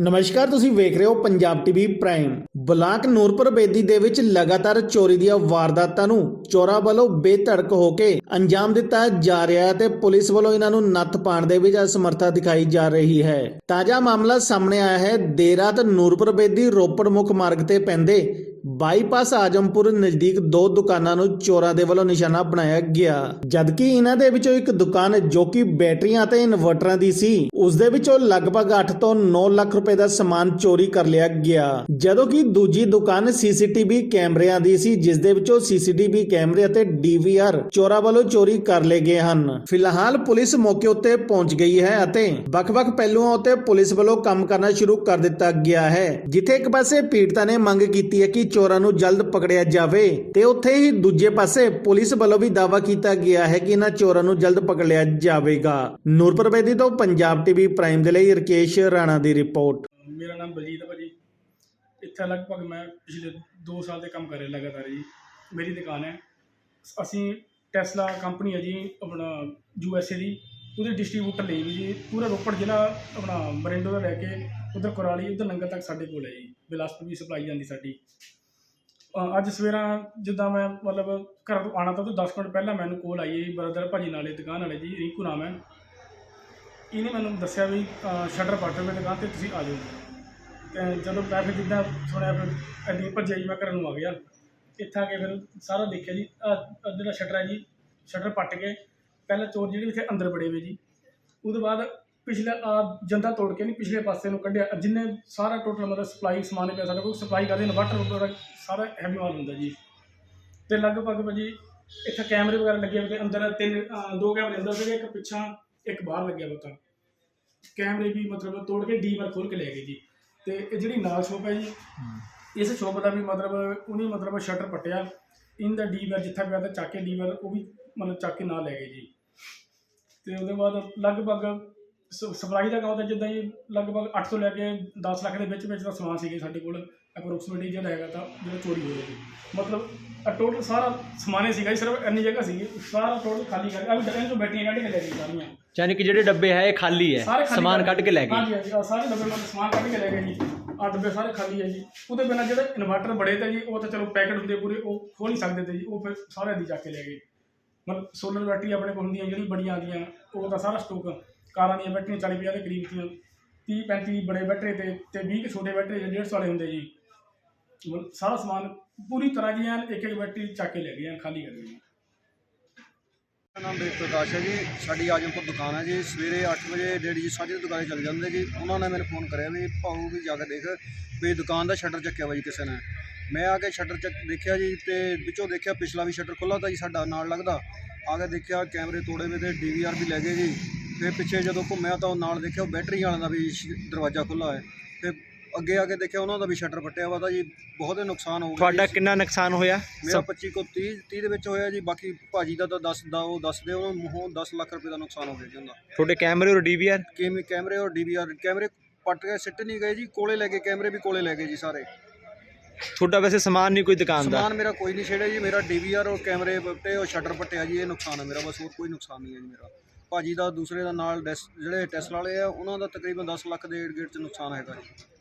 ਨਮਸਕਾਰ, ਤੁਸੀਂ ਵੇਖ ਰਹੇ ਹੋ Punjab TV prime. Block Nurpur Bedi ਦੇ ਵਿੱਚ ਲਗਾਤਾਰ ਚੋਰੀ ਦੀਆਂ ਵਾਰਦਾਤਾਂ ਨੂੰ ਚੋਰਾਂ ਵੱਲੋਂ ਬੇਧੜਕ ਹੋ ਕੇ ਅੰਜਾਮ ਦਿੱਤਾ ਜਾ ਰਿਹਾ ਹੈ ਤੇ ਪੁਲਿਸ ਵੱਲੋਂ ਇਹਨਾਂ ਨੂੰ ਨੱਥ ਪਾਉਣ ਦੇ ਵਿੱਚ ਅਸਮਰਥਾ ਦਿਖਾਈ ਜਾ ਰਹੀ ਹੈ। ਤਾਜ਼ਾ ਮਾਮਲਾ ਸਾਹਮਣੇ ਆਇਆ ਹੈ। ਦੇਰ ਰਾਤ ਨੂਰਪੁਰ ਬੇਦੀ ਰੋਪੜ ਮੁੱਖ ਮਾਰਗ ਤੇ ਪੈਂਦੇ ਬਾਈਪਾਸ ਆਜਮਪੁਰ ਨਜ਼ਦੀਕ ਦੋ ਦੁਕਾਨਾਂ ਨੂੰ ਚੋਰਾਂ ਦੇ ਵੱਲੋਂ ਨਿਸ਼ਾਨਾ ਬਣਾਇਆ ਗਿਆ। ਜਦਕਿ ਇਹਨਾਂ ਦੇ ਵਿੱਚੋਂ ਇੱਕ ਦੁਕਾਨ ਜੋ ਕਿ ਬੈਟਰੀਆਂ ਅਤੇ ਇਨਵਰਟਰਾਂ ਦੀ ਸੀ, ਉਸ ਦੇ ਵਿੱਚੋਂ ਲਗਭਗ 8 ਤੋਂ 9 ਲੱਖ ਰੁਪਏ ਦਾ ਸਮਾਨ ਚੋਰੀ ਕਰ ਲਿਆ ਗਿਆ। ਜਦੋਂ ਕਿ ਦੂਜੀ ਦੁਕਾਨ ਸੀਸੀਟੀਵੀ ਕੈਮਰਿਆਂ ਦੀ ਸੀ, ਜਿਸ ਦੇ ਵਿੱਚੋਂ ਸੀਸੀਟੀਵੀ ਕੈਮਰੇ ਅਤੇ ਡੀਵੀਆਰ ਚੋਰਾਂ ਵੱਲੋਂ ਚੋਰੀ ਕਰ ਲਏ ਗਏ ਹਨ। ਫਿਲਹਾਲ ਪੁਲਿਸ ਮੌਕੇ ਉੱਤੇ ਪਹੁੰਚ ਗਈ ਹੈ ਅਤੇ ਵੱਖ-ਵੱਖ ਪਹਿਲੂਆਂ ਉੱਤੇ ਪੁਲਿਸ ਵੱਲੋਂ ਕੰਮ ਕਰਨਾ ਸ਼ੁਰੂ ਕਰ ਦਿੱਤਾ ਗਿਆ ਹੈ, ਜਿੱਥੇ ਇੱਕ ਪਾਸੇ ਪੀੜਤਾ ਨੇ ਮੰਗ ਕੀਤੀ ਹੈ ਕਿ ਚੋਰਾਂ ਨੂੰ ਜਲਦ ਪਕੜਿਆ ਜਾਵੇ ਤੇ ਉੱਥੇ ਹੀ ਦੂਜੇ ਪਾਸੇ ਪੁਲਿਸ ਵੱਲੋਂ ਵੀ ਦਾਅਵਾ ਕੀਤਾ ਗਿਆ ਹੈ ਕਿ ਇਹਨਾਂ ਚੋਰਾਂ ਨੂੰ ਜਲਦ ਪਕੜ ਲਿਆ ਜਾਵੇਗਾ। ਨੂਰਪੁਰ ਬੇਦੀ ਤੋਂ ਪੰਜਾਬ ਟੀਵੀ ਪ੍ਰਾਈਮ ਦੇ ਲਈ ਰਕੇਸ਼ ਰਾਣਾ ਦੀ ਰਿਪੋਰਟ। ਮੇਰਾ ਨਾਮ ਬਲਜੀਤ ਹੈ ਭਾਜੀ। ਇੱਥੇ ਲਗਭਗ ਮੈਂ ਪਿਛਲੇ 2 ਸਾਲ ਦੇ ਕੰਮ ਕਰ ਰਿਹਾ ਲਗਾਤਾਰ ਜੀ। ਮੇਰੀ ਦੁਕਾਨ ਹੈ। ਅਸੀਂ ਟੈਸਲਾ ਕੰਪਨੀ ਹੈ ਜੀ, ਆਪਣਾ ਯੂ ਐਸ ਏ ਦੀ। ਉਹਦੇ ਡਿਸਟ੍ਰੀਬਿਊਟਰ ਲਈ ਵੀ ਜੀ। ਪੂਰਾ ਰੋਪੜ ਜ਼ਿਲ੍ਹਾ ਆਪਣਾ ਮਰਿੰਡੋ ਦਾ ਲੈ ਕੇ ਉਧਰ ਕੁਰਾਲੀ, ਉਧਰ ਨੰਗਲ ਤੱਕ ਸਾਡੇ ਕੋਲ ਹੈ ਜੀ। ਬਿਲਾਸਪੁਰ ਵੀ ਸਪਲਾਈ ਜਾਂਦੀ ਸਾਡੀ। ਅੱਜ ਸਵੇਰਾ ਜਿੱਦਾਂ ਮੈਂ ਮਤਲਬ ਘਰ ਤੋਂ ਆਣਾ ਤਾਂ ਉਹ 10 ਮਿੰਟ ਪਹਿਲਾਂ ਮੈਨੂੰ ਕੋਲ ਆਈ ਹੈ ਬ੍ਰਦਰ ਭਾਜੀ ਨਾਲੇ ਦੁਕਾਨ ਵਾਲੇ ਜੀ, ਰਿੰਕੂ ਨਾਮ ਹੈ। ਇਹਨੇ ਮੈਨੂੰ ਦੱਸਿਆ ਵੀ ਸ਼ਟਰ ਪੱਟ ਮੇਰੀ ਦੁਕਾਨ ਤੇ ਤੁਸੀਂ ਆ ਜਾਓ। ਤੇ ਜਦੋਂ ਮੈਂ ਫਿਰ ਜਿੱਦਾਂ ਸੁਣਿਆ ਫਿਰ ਅੱਡੀ ਭੱਜਿਆ ਜੀ ਮੈਂ ਘਰ ਨੂੰ ਆ ਗਿਆ। ਇੱਥੇ ਆ ਕੇ ਫਿਰ ਸਾਰਾ ਦੇਖਿਆ ਜੀ ਜਿਹੜਾ ਸ਼ਟਰ ਹੈ ਜੀ ਸ਼ਟਰ ਪੱਟ ਕੇ ਪਹਿਲਾਂ ਚੋਰ ਜਿਹੜੇ ਇੱਥੇ ਅੰਦਰ ਬੜੇ ਹੋਏ ਜੀ। ਉਹਦੇ ਬਾਅਦ ਪਿਛਲਾ ਆ ਜੰਦਾ ਤੋੜ ਕੇ ਨਹੀਂ ਪਿਛਲੇ ਪਾਸੇ ਨੂੰ ਕੱਢਿਆ। ਜਿੰਨੇ ਸਾਰਾ ਟੋਟਲ ਮਤਲਬ ਸਪਲਾਈ ਸਮਾਨ ਪਿਆ ਸਾਡੇ ਕੋਲ ਸਪਲਾਈ ਕਰਦੇ ਇਨਵਰਟਰ ਵਗੈਰਾ ਸਾਰਾ ਹੈਵੀ ਮਾਲ ਹੁੰਦਾ ਜੀ। ਤੇ ਲਗਭਗ ਭਾਜੀ ਇੱਥੇ ਕੈਮਰੇ ਵਗੈਰਾ ਲੱਗੇ ਹੋਏ ਤੇ ਅੰਦਰ ਤਿੰਨ ਦੋ ਕੈਮਰੇ ਅੰਦਰ ਸੀਗੇ ਇੱਕ ਪਿੱਛਾ ਇੱਕ ਬਾਹਰ ਲੱਗਿਆ ਹੋਇਆ ਤਾਂ ਕੈਮਰੇ ਵੀ ਮਤਲਬ ਤੋੜ ਕੇ ਡੀ ਵਾਰ ਖੋਲ ਕੇ ਲੈ ਗਏ ਜੀ। ਤੇ ਇਹ ਜਿਹੜੀ ਨਾਲ ਸ਼ੋਪ ਹੈ ਜੀ ਇਸ ਸ਼ੋਪ ਦਾ ਵੀ ਮਤਲਬ ਉਹਨੇ ਮਤਲਬ ਸ਼ਟਰ ਪੱਟਿਆ। ਇਹਦਾ ਡੀ ਵਾਰ ਜਿੱਥਾ ਪਿਆ ਤਾਂ ਚੱਕ ਕੇ ਡੀ ਵਾਰ ਉਹ ਵੀ ਮਤਲਬ ਚੱਕ ਕੇ ਨਾਲ ਲੈ ਗਏ ਜੀ। ਤੇ ਉਹਦੇ ਬਾਅਦ ਲਗਭਗ ਸਪਲਾਈ ਦਾ ਕੰਮ ਤਾਂ ਜਿੱਦਾਂ ਹੀ ਲਗਭਗ 8 ਤੋਂ ਲੈ ਕੇ 10 ਲੱਖ ਦੇ ਵਿੱਚ ਵਿੱਚ ਦਾ ਸਮਾਨ ਸੀਗਾ ਸਾਡੇ ਕੋਲ ਅਪਰੋਕਸੀਮੇਟਲੀ ਜਿਹੜਾ ਹੈਗਾ ਤਾਂ ਜਿਹੜਾ ਚੋਰੀ ਹੋਇਆ ਜੀ। ਮਤਲਬ ਟੋਟਲ ਸਾਰਾ ਸਮਾਨੇ ਸੀਗਾ ਜੀ ਸਿਰਫ ਇੰਨੀ ਜਗ੍ਹਾ ਸੀਗੀ ਸਾਰਾ ਟੋਟਲ ਖਾਲੀ ਕਰ ਆ ਵੀ ਡੱਬੇ ਚੋਂ ਬੈਟਰੀਆਂ ਕੱਢ ਕੇ ਲੈ ਗਏ ਸਾਰੀਆਂ। ਯਾਨੀ ਕਿ ਜਿਹੜੇ ਡੱਬੇ ਹੈ ਇਹ ਖਾਲੀ ਹੈ ਸਾਰੇ ਖਾਲੀ ਸਮਾਨ ਕੱਢ ਕੇ ਲੈ ਗਏ। ਹਾਂਜੀ ਹਾਂਜੀ ਆਹ ਸਾਰੇ ਡੱਬੇ ਮਤਲਬ ਸਮਾਨ ਕੱਢ ਕੇ ਲੈ ਗਏ ਜੀ। ਆ ਡੱਬੇ ਸਾਰੇ ਖਾਲੀ ਹੈ ਜੀ। ਉਹਦੇ ਬਿਨਾਂ ਜਿਹੜੇ ਇਨਵਰਟਰ ਬੜੇ ਤੇ ਜੀ ਉਹ ਤਾਂ ਚਲੋ ਪੈਕਟ ਹੁੰਦੇ ਪੂਰੇ ਉਹ ਖੋਲ ਨਹੀਂ ਸਕਦੇ ਤੇ ਜੀ ਉਹ ਫਿਰ ਸਾਰੇ ਦੀ ਜਾ ਕੇ ਲੈ ਗਏ। ਮਤਲਬ ਸੋਲਰ ਬੈਟਰੀ ਆਪਣੇ ਕੋਲ ਹੁੰਦੀਆਂ ਜਿਹੜੀ ਬੜੀਆਂ ਆਉਂਦੀਆਂ, ਉਹ ਤਾਂ ਸਾਰਾ ਸਟੋਕ ਕਾਰਾਂ ਦੀਆਂ ਬੈਟਰੀਆਂ 40 50 ਦੇ ਕਰੀਬ ਦੀਆਂ 30 35 ਬੜੇ ਬੈਟਰੀ ਤੇ ਤੇ 20 ਕੁ ਛੋਟੇ ਬੈਟਰੇ ਜਿਹੜੇ 150 ਵਾਲੇ ਹੁੰਦੇ ਜੀ। ਮਤਲਬ ਸਾਰਾ ਸਮਾਨ ਪੂਰੀ ਤਰ੍ਹਾਂ ਦੀਆਂ ਇੱਕ ਇੱਕ ਬੈਟਰੀ ਚੱਕ ਕੇ ਲੈ ਗਏ ਖਾਲੀ ਕਰ ਗਏ ਨਾਮ ਦੇਵ ਪ੍ਰਕਾਸ਼ ਹੈ ਜੀ, ਸਾਡੀ ਆਜਮਪੁਰ ਦੁਕਾਨ ਹੈ ਜੀ। ਸਵੇਰੇ 8 ਵਜੇ ਡੇਢ ਜੀ ਸਾਢੇ ਦੁਕਾਨੇ ਚੱਲ ਜਾਂਦੇ ਜੀ। ਉਹਨਾਂ ਨੇ ਮੈਨੂੰ ਫੋਨ ਕਰਿਆ ਵੀ ਭਾਊ ਵੀ ਜਾ ਕੇ ਦੇਖ, ਵੀ ਦੁਕਾਨ ਦਾ ਸ਼ਟਰ ਚੱਕਿਆ ਵਾ ਜੀ ਕਿਸੇ ਨੇ। ਮੈਂ ਆ ਕੇ ਸ਼ਟਰ ਚੱਕ ਦੇਖਿਆ ਜੀ ਤੇ ਵਿੱਚੋਂ ਦੇਖਿਆ ਪਿਛਲਾ ਵੀ ਸ਼ਟਰ ਖੁੱਲਾ ਤਾਂ ਜੀ ਸਾਡਾ ਨਾਲ ਲੱਗਦਾ। ਆ ਕੇ ਦੇਖਿਆ ਕੈਮਰੇ ਤੋੜੇ ਵੇ ਤੇ ਡੀਵੀਆਰ ਵੀ ਲੈ ਗਏ ਜੀ। ਫਿਰ ਪਿੱਛੇ ਜਦੋਂ ਘੁੰਮਿਆ ਤਾਂ ਉਹ ਨਾਲ ਦੇਖਿਆ ਉਹ ਬੈਟਰੀ ਵਾਲਿਆਂ ਦਾ ਵੀ ਦਰਵਾਜ਼ਾ ਖੁੱਲਾ ਹੈ। ਤੇ ਅੱਗੇ ਆ ਕੇ ਦੇਖਿਆ ਉਹਨਾਂ ਦਾ ਵੀ ਸ਼ਟਰ ਫਟਿਆ ਵਾ ਤਾਂ ਜੀ ਬਹੁਤ ਹੀ ਨੁਕਸਾਨ ਹੋ ਗਿਆ ਤੁਹਾਡਾ। ਕਿੰਨਾ ਨੁਕਸਾਨ ਹੋਇਆ? ਮੇਰਾ 25 ਕੋ 30 30 ਦੇ ਵਿੱਚ ਹੋਇਆ ਜੀ ਬਾਕੀ ਭਾਜੀ ਦਾ ਤਾਂ ਦੱਸ ਦਾ ਉਹ ਦੱਸਦੇ ਉਹ ਮੂੰਹੋਂ 10 ਲੱਖ ਰੁਪਏ ਦਾ ਨੁਕਸਾਨ ਹੋ ਗਿਆ ਜੀ ਉਹਦਾ। ਤੁਹਾਡੇ ਕੈਮਰੇ ਔਰ ਡੀਵੀਆਰ ਕਿਵੇਂ ਕੈਮਰੇ ਔਰ ਡੀਵੀਆਰ ਕੈਮਰੇ ਪੱਟ ਕੇ ਸਿੱਟ ਨਹੀਂ ਗਏ ਜੀ ਕੋਲੇ ਲੈ ਕੇ ਕੈਮਰੇ ਵੀ ਕੋਲੇ ਲੈ ਗਏ ਜੀ ਸਾਰੇ। ਤੁਹਾਡਾ ਵੈਸੇ ਸਮਾਨ ਨਹੀਂ ਕੋਈ ਦੁਕਾਨ ਦਾ? ਸਮਾਨ ਮੇਰਾ ਕੋਈ ਨਹੀਂ ਛੇੜਿਆ ਜੀ, ਮੇਰਾ ਡੀਵੀਆਰ ਔਰ ਕੈਮਰੇ ਤੇ ਉਹ ਸ਼ਟਰ ਪੱਟਿਆ ਜੀ, ਇਹ ਨੁਕਸਾਨ ਹੈ ਮੇਰਾ, ਬਸ ਹੋਰ ਕੋਈ ਨੁਕਸਾਨ ਨਹੀਂ ਹੈ ਜੀ ਮੇਰਾ। ਭਾਜੀ ਦਾ, ਦੂਸਰੇ ਦਾ ਨਾਲ ਡੈਸ, ਜਿਹੜੇ ਟੈਸਲਾ ਵਾਲੇ ਆ, ਉਹਨਾਂ ਦਾ ਤਕਰੀਬਨ 10 ਲੱਖ ਦੇ ਗੇਟ ਚ ਨੁਕਸਾਨ ਹੈਗਾ ਜੀ।